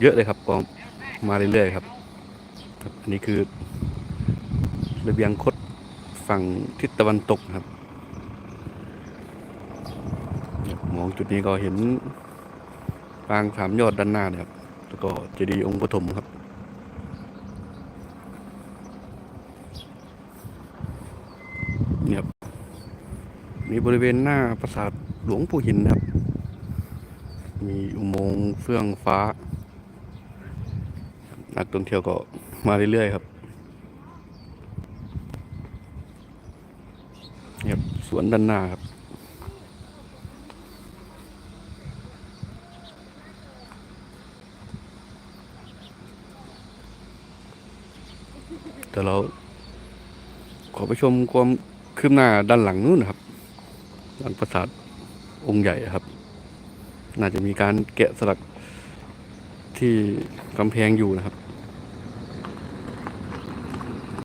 เยอะเลยครับก็มาเรื่อยๆครับครับอันนี้คือระเบียงคดฝั่งทิศตะวันตกครับ มองจุดนี้ก็เห็นปางสามยอดด้านหน้านะครับ แล้วก็เจดีย์องค์ปฐมครับเนี่ยครับ มีบริเวณหน้าปราสาทหลวงปู่หินนะครับ มีอุโมงค์เฟื่องฟ้า นักท่องเที่ยวก็มาเรื่อยๆครับเนี่ยครับสวนด้านหน้าครับแต่เราขอไปชมความคืบหน้าด้านหลังนู้นนะครับด้านปราสาทองค์ใหญ่ครับ น่าจะมีการแกะสลักที่กำแพงอยู่นะครับ